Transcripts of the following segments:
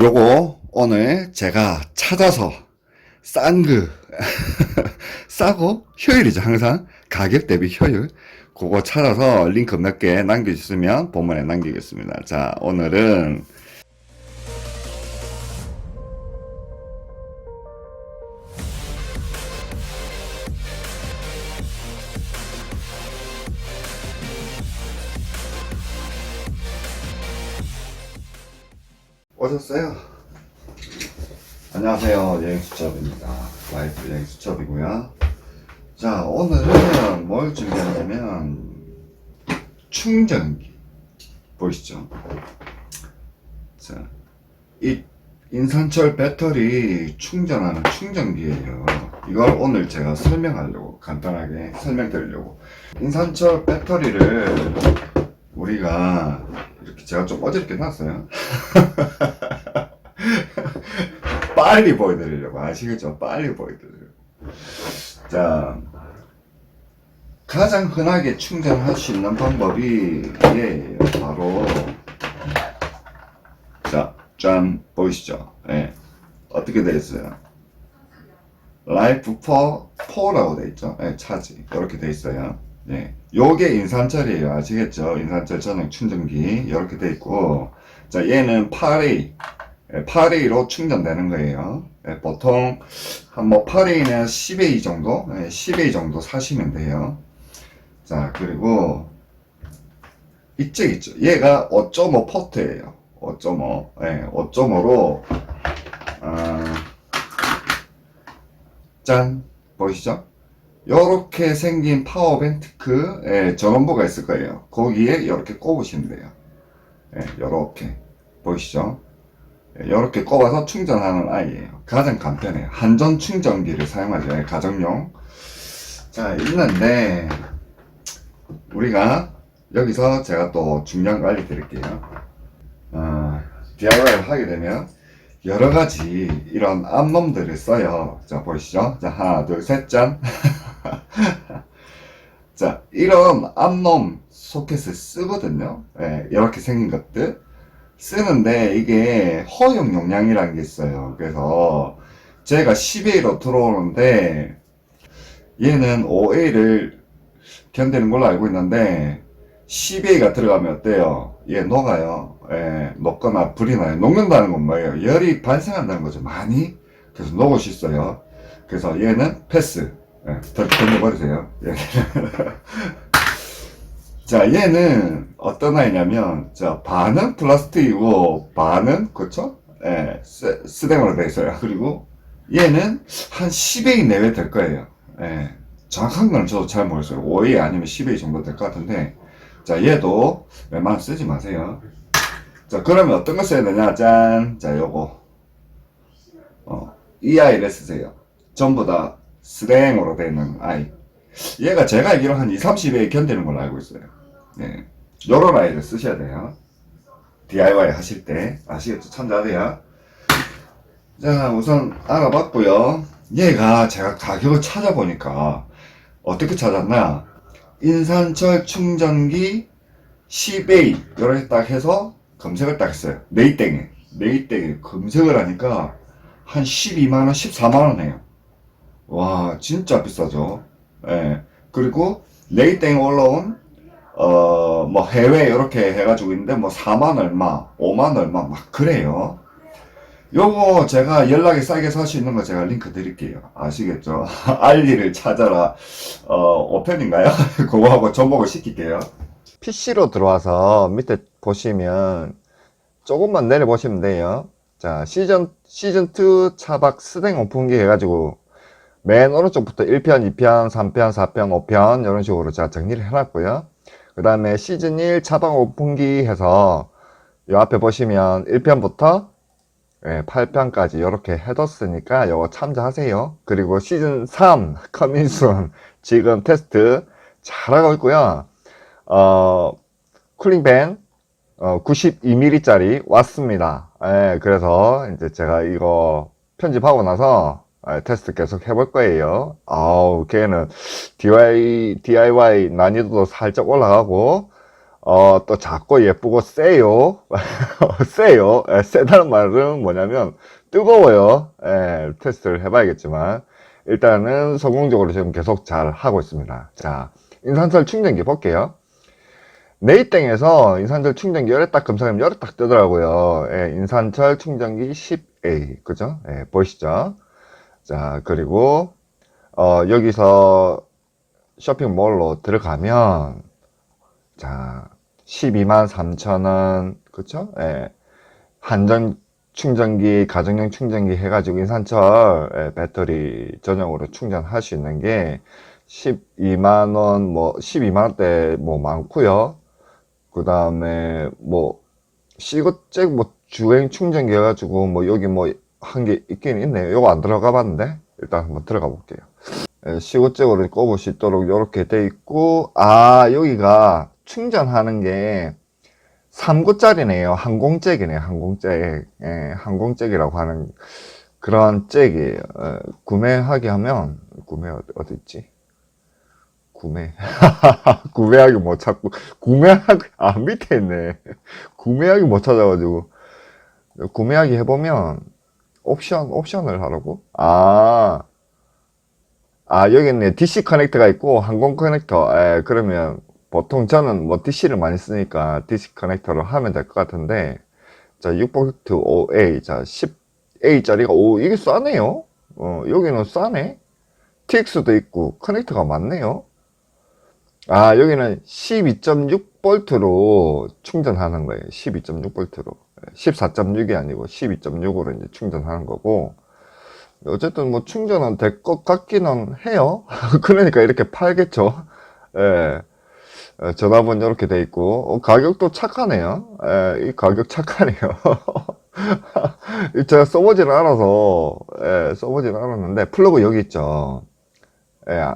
요거 오늘 제가 찾아서 싼 그, 싸고 효율이죠. 항상 가격 대비 효율. 그거 찾아서 링크 몇 개 남겨주시면 본문에 남기겠습니다. 자, 오늘은 오셨어요? 안녕하세요. 여행수첩입니다. 와이프 여행수첩이고요. 자, 오늘은 뭘 준비하냐면, 충전기. 보이시죠? 자, 이 인산철 배터리 충전하는 충전기예요. 이걸 오늘 제가 설명하려고, 간단하게 설명드리려고. 인산철 배터리를 우리가 이렇게 제가 좀 어저께 놨어요. 빨리 보여드리려고 아시겠죠? 빨리 보여드리려고. 자, 가장 흔하게 충전할 수 있는 방법이 이게예요. 바로 자, 짠 보이시죠? 예. 어떻게 되어 있어요? 라이프 포 4라고 되어 있죠? 예, 차지. 이렇게 되어 있어요. 예. 요게 인산철이에요. 아시겠죠? 인산철 전용 충전기. 이렇게 되어 있고, 자, 얘는 8A. 8A로 충전되는 거예요. 예, 보통, 한뭐 8A는 10A 정도? 예, 10A 정도 사시면 돼요. 자, 그리고, 이쪽 있죠. 얘가 5.5 포트예요. 5.5. 예, 5.5로, 아, 짠. 보이시죠? 요렇게 생긴 파워뱅크 전원부가 있을 거예요. 거기에 이렇게 꼽으시면 돼요. 예, 요렇게 보이시죠? 예, 요렇게 꼽아서 충전하는 아이예요. 가장 간편해요. 한전 충전기를 사용하죠. 예, 가정용. 자, 있는데 우리가 여기서 제가 또 중요한 거 알려드릴게요. 어, DIY를 하게 되면 여러 가지 이런 암놈들을 써요. 자, 보이시죠? 자, 하나, 둘, 셋, 짠. 자, 이런 암놈 소켓을 쓰거든요. 예, 이렇게 생긴 것들. 쓰는데 이게 허용 용량이라는 게 있어요. 그래서 제가 10A로 들어오는데 얘는 5A를 견디는 걸로 알고 있는데 10A가 들어가면 어때요? 얘 녹아요. 예, 녹거나 불이 나요. 녹는다는 건 뭐예요? 열이 발생한다는 거죠. 많이. 그래서 녹을 수 있어요. 그래서 얘는 패스. 예, 덜 던져버리세요. 예. 자, 얘는 어떤 아이냐면, 자, 반은 플라스틱이고, 반은, 그쵸? 예, 스, 스댕으로 되어 있어요. 그리고 얘는 한 10A 내외 될 거예요. 예, 정확한 건 저도 잘 모르겠어요. 5A 아니면 10A 정도 될 것 같은데, 자, 얘도 웬만하면 쓰지 마세요. 자, 그러면 어떤 거 써야 되냐? 짠. 자, 요거. 어, 이 아이를 쓰세요. 전부 다 스랭으로 되어 있는 아이. 얘가 제가 알기로 한 2, 30에 견디는 걸로 알고 있어요. 네. 요런 아이를 쓰셔야 돼요. DIY 하실 때. 아시겠죠? 참자세요. 자, 우선 알아봤고요. 얘가 제가 가격을 찾아보니까 어떻게 찾았나? 인산철 충전기 10A 이렇게 딱 해서 검색을 딱 했어요. 네이땡에. 네이땡에 검색을 하니까 한 12만원, 14만원 해요. 와, 진짜 비싸죠. 예. 그리고 네이땡에 올라온 어, 뭐 해외 이렇게 해가지고 있는데 뭐 4만 얼마, 5만 얼마 막 그래요. 요거 제가 연락이 싸게 살 수 있는 거 제가 링크 드릴게요. 아시겠죠? 알리를 찾아라. 어, 5편인가요? 그거하고 접목을 시킬게요. PC로 들어와서 밑에 보시면 조금만 내려 보시면 돼요. 자, 시즌, 시즌2 차박 스댕 오픈기 해가지고 맨 오른쪽부터 1편, 2편, 3편, 4편, 5편 이런 식으로 제가 정리를 해놨고요. 그 다음에 시즌 1 차박 오픈기 해서 이 앞에 보시면 1편부터 8편까지 이렇게 해뒀으니까 이거 참조하세요. 그리고 시즌 3 커민순 지금 테스트 잘하고 있고요. 어, 쿨링팬 어, 92mm짜리 왔습니다. 예, 그래서 이제 제가 이거 편집하고 나서 예, 테스트 계속 해볼 거예요. 아우, 걔는 DIY, DIY 난이도도 살짝 올라가고, 어, 또 작고 예쁘고 세요. 세요. 예, 세다는 말은 뭐냐면 뜨거워요. 예, 테스트를 해봐야겠지만 일단은 성공적으로 지금 계속 잘 하고 있습니다. 자, 인산철 충전기 볼게요. 네이땡에서 인산철 충전기 딱 검색하면 딱 뜨더라고요. 예, 인산철 충전기 10A. 그죠? 예, 보이시죠? 자, 그리고, 어, 여기서 쇼핑몰로 들어가면, 자, 12만 3천원, 그쵸? 예, 한전 충전기, 가정용 충전기 해가지고 인산철 예, 배터리 전용으로 충전할 수 있는 게 12만원, 뭐, 12만원대 뭐 많고요 그 다음에 뭐, 시거잭 뭐 주행 충전기 해가지고 뭐 여기 뭐 한개 있긴 있네요. 요거 안 들어가 봤는데 일단 한번 들어가 볼게요. 예, 시거잭으로 꼽을 수 있도록 이렇게 돼 있고 아 여기가 충전하는 게 3구짜리네요. 항공잭이네요. 항공잭. 예, 항공잭이라고 하는 그런 잭이에요. 예, 구매하게 하면 구매 어디 있지? 구매 구매하기 못 찾고 구매하기 아 밑에 있네 구매하기 못 찾아가지고 구매하기 해보면 옵션 옵션을 하라고 아 아, 여기 있네. DC 커넥터가 있고, 항공 커넥터. 예, 그러면, 보통 저는 뭐 DC를 많이 쓰니까 DC 커넥터로 하면 될 것 같은데, 자, 6V 5A. 자, 10A짜리가, 오, 이게 싸네요? 어, 여기는 싸네? TX도 있고, 커넥터가 많네요? 아, 여기는 12.6V로 충전하는 거예요. 12.6V로. 14.6이 아니고 12.6으로 이제 충전하는 거고, 어쨌든 뭐 충전은 될 것 같기는 해요. 그러니까 이렇게 팔겠죠. 예. 어, 전화번 이렇게 돼 있고, 어, 가격도 착하네요. 예, 이 가격 착하네요. 이 제가 써보지는 않아서, 예, 써보지는 않았는데, 플러그 여기 있죠. 예,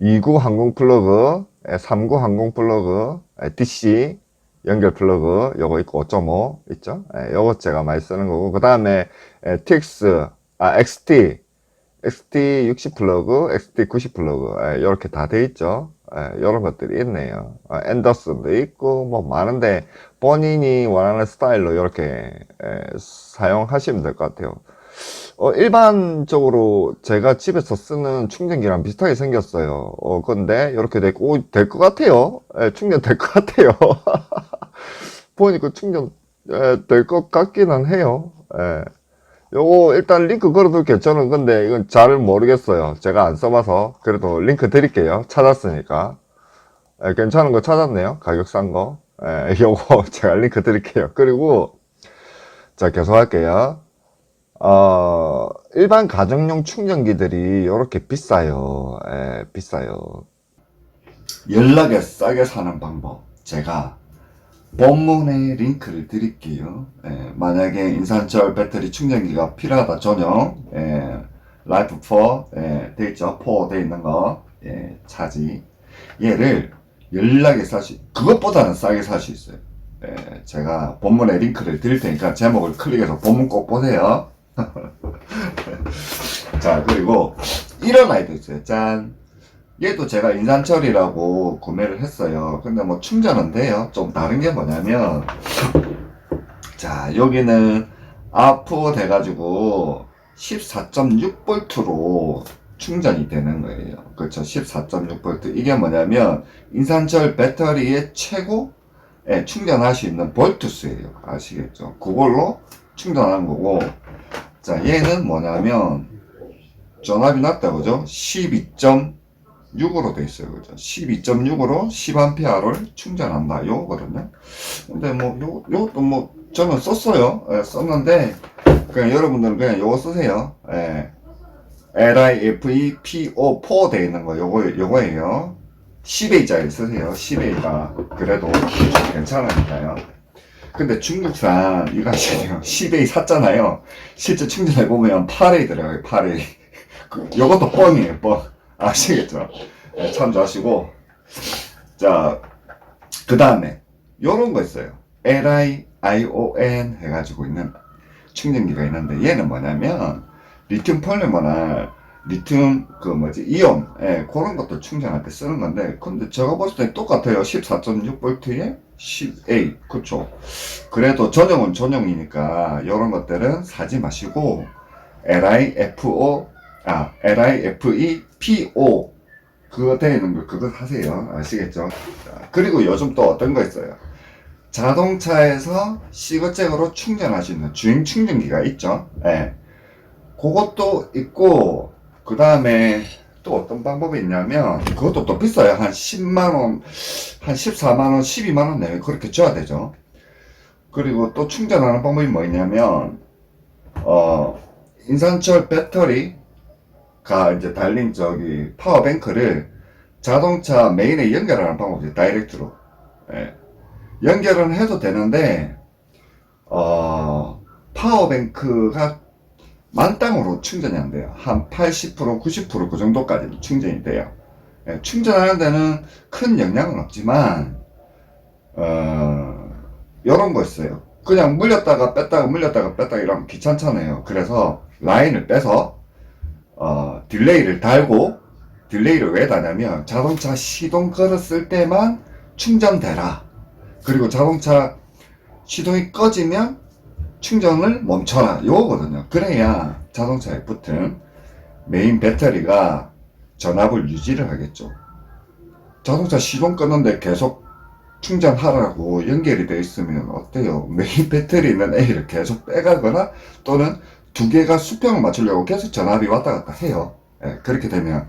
29 항공 플러그, 예, 39 항공 플러그, 예, DC 연결 플러그, 요거 있고 5.5 있죠. 예, 요거 제가 많이 쓰는 거고, 그 다음에 예, TX, 아, XT, XT 60 플러그, XT 90 플러그, 예, 이렇게 다 돼 있죠. 예, 이런 것들이 있네요. 아, 앤더슨도 있고, 뭐 많은데, 본인이 원하는 스타일로 이렇게 예, 사용하시면 될 것 같아요. 어, 일반적으로 제가 집에서 쓰는 충전기랑 비슷하게 생겼어요. 어, 근데 이렇게 오, 될것 같아요. 예, 충전 될 것 같아요. 보니까 충전 예, 될것 같기는 해요. 예. 요거 일단 링크 걸어둘게요. 저는 근데 이건 잘 모르겠어요. 제가 안 써봐서. 그래도 링크 드릴게요. 찾았으니까. 예, 괜찮은 거 찾았네요. 가격 싼 거. 예, 요거 제가 링크 드릴게요. 그리고, 자, 계속 할게요. 어, 일반 가정용 충전기들이 이렇게 비싸요. 예, 비싸요. 연락에 싸게 사는 방법. 제가 본문에 링크를 드릴게요. 예, 만약에 인산철 배터리 충전기가 필요하다 전용 예, 라이프 4 예, 돼 있죠? 4돼 있는 거 예, 차지. 얘를 연락에 사수 그것보다는 싸게 살 수 있어요. 예, 제가 본문에 링크를 드릴 테니까 제목을 클릭해서 본문 꼭 보세요 자 그리고 이런 아이도 있어요 짠 얘도 제가 인산철이라고 구매를 했어요. 근데 뭐 충전은 돼요. 좀 다른 게 뭐냐면, 자, 여기는 아프 돼가지고 14.6V로 충전이 되는 거예요. 그렇죠. 14.6V. 이게 뭐냐면, 인산철 배터리의 최고 예, 충전할 수 있는 볼트수예요. 아시겠죠? 그걸로 충전하는 거고, 자, 얘는 뭐냐면, 전압이 낮다, 그죠? 12. 6으로 돼 있어요. 그죠? 12.6으로 10A를 충전한다. 요거거든요. 근데 뭐, 요, 요것도 뭐, 저는 썼어요. 예, 썼는데, 그냥 여러분들은 그냥 요거 쓰세요. 예. LIFEPO4 돼 있는 거, 요거, 요거예요. 10A짜리 쓰세요. 10A가. 그래도 괜찮으니까요. 근데 중국산, 이거 아시죠? 10A 샀잖아요. 실제 충전해 보면 8A 들어가요, 8A. 그, 요것도 뻥이에요, 뻥. 아시겠죠? 네, 참조하시고. 자, 그 다음에, 요런 거 있어요. LIION 해가지고 있는 충전기가 있는데, 얘는 뭐냐면, 리튬 폴리머나 리튬 그 뭐지 이온 예, 그런 것도 충전할 때 쓰는 건데 근데 제가 봤을 때 똑같아요. 14.6V에 10A 그쵸? 그래도 전용은 전용이니까 이런 것들은 사지 마시고 LIFO 아 LIFE PO 그거 되어 있는 거 그거 하세요. 아시겠죠? 자, 그리고 요즘 또 어떤 거 있어요? 자동차에서 시거잭으로 충전할 수 있는 주행 충전기가 있죠? 예. 그것도 있고 그 다음에 또 어떤 방법이 있냐면 그것도 또 비싸요. 한 10만원 한 14만원 12만원 내외 그렇게 줘야 되죠. 그리고 또 충전하는 방법이 뭐 있냐면 어 인산철 배터리가 이제 달린 저기 파워뱅크를 자동차 메인에 연결하는 방법이죠. 다이렉트로. 예. 연결은 해도 되는데 어 파워뱅크가 만땅으로 충전이 안 돼요. 한 80%, 90%그 정도까지 충전이 돼요. 예, 충전하는 데는 큰 영향은 없지만, 어, 요런 거 있어요. 그냥 물렸다가 뺐다가 물렸다가 뺐다가 이러면 귀찮잖아요. 그래서 라인을 빼서, 어, 딜레이를 달고, 딜레이를 왜 다냐면 자동차 시동 걸었을 때만 충전되라. 그리고 자동차 시동이 꺼지면 충전을 멈춰라 요거거든요. 그래야 자동차에 붙은 메인 배터리가 전압을 유지를 하겠죠. 자동차 시동 끄는데 계속 충전하라고 연결이 되어 있으면 어때요? 메인 배터리 있는 A를 계속 빼가거나 또는 두 개가 수평을 맞추려고 계속 전압이 왔다 갔다 해요. 예, 그렇게 되면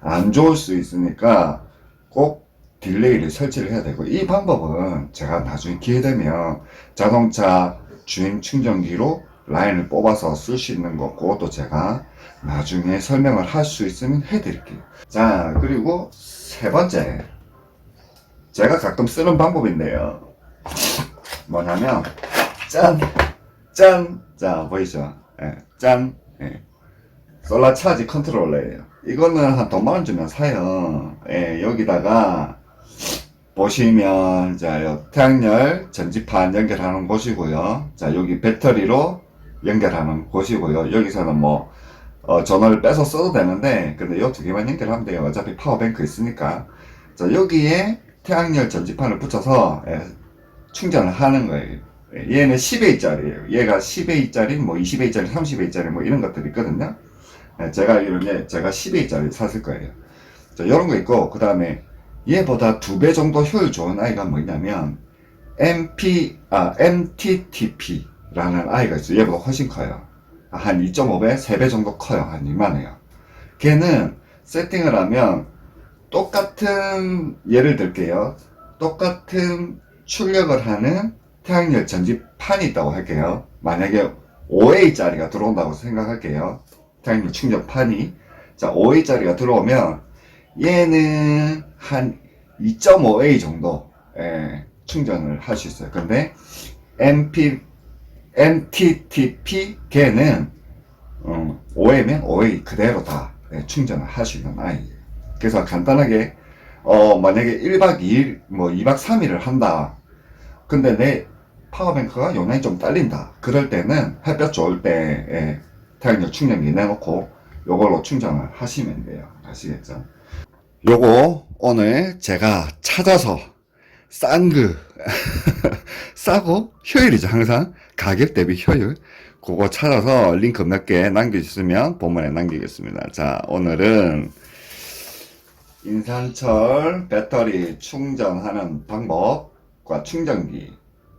안 좋을 수 있으니까 꼭 딜레이를 설치를 해야 되고 이 방법은 제가 나중에 기회 되면 자동차 주행 충전기로 라인을 뽑아서 쓸 수 있는 거 그것도 제가 나중에 설명을 할 수 있으면 해드릴게요. 자 그리고 세 번째. 제가 가끔 쓰는 방법인데요. 뭐냐면 짠 짠 자 보이죠? 예, 짠. 예. 솔라 차지 컨트롤러예요. 이거는 한 돈만 원 주면 사요. 예, 여기다가 보시면 자요 태양열 전지판 연결하는 곳이고요. 자 여기 배터리로 연결하는 곳이고요. 여기서는 뭐 어, 전원을 빼서 써도 되는데 근데 요두 개만 연결하면 돼요. 어차피 파워뱅크 있으니까. 자 여기에 태양열 전지판을 붙여서 예, 충전을 하는 거예요. 예, 얘는 10A짜리예요. 얘가 10A짜리, 뭐 20A짜리, 30A짜리 뭐 이런 것들이 있거든요. 예, 제가 이런 게 제가 10A짜리 샀을 거예요. 자 이런 거 있고 그 다음에 얘보다 두 배 정도 효율 좋은 아이가 뭐냐면 MP 아 MTTP라는 아이가 있어요. 얘보다 훨씬 커요. 한 2.5배, 3배 정도 커요. 한 이만해요. 걔는 세팅을 하면 똑같은 예를 들게요. 똑같은 출력을 하는 태양열 전지판이 있다고 할게요. 만약에 5A짜리가 들어온다고 생각할게요. 태양열 충전판이. 자, 5A짜리가 들어오면 얘는 한 2.5A 정도 예, 충전을 할 수 있어요. 근데 MP, MTTP 걔는 어, 5A면 5A 그대로 다 예, 충전을 할 수 있는 아이예요. 그래서 간단하게 어, 만약에 1박 2일, 뭐 2박 3일을 한다. 근데 내 파워뱅크가 용량이 좀 딸린다. 그럴 때는 햇볕 좋을 때 예, 태양열 충전기 내놓고 요걸로 충전을 하시면 돼요. 아시겠죠? 요거 오늘 제가 찾아서 싼 그 싸고 효율이죠. 항상 가격 대비 효율. 그거 찾아서 링크 몇 개 남겨주시면 본문에 남기겠습니다. 자 오늘은 인산철 배터리 충전하는 방법과 충전기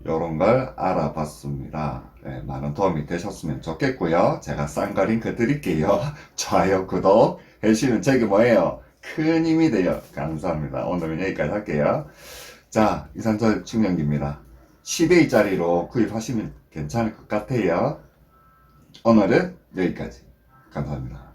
요런 걸 알아봤습니다. 네, 많은 도움이 되셨으면 좋겠고요. 제가 싼 거 링크 드릴게요. 좋아요 구독 해주시면 제게 뭐예요 큰 힘이 돼요. 감사합니다. 오늘은 여기까지 할게요. 자, 이산철 충전기입니다. 10A짜리로 구입하시면 괜찮을 것 같아요. 오늘은 여기까지. 감사합니다.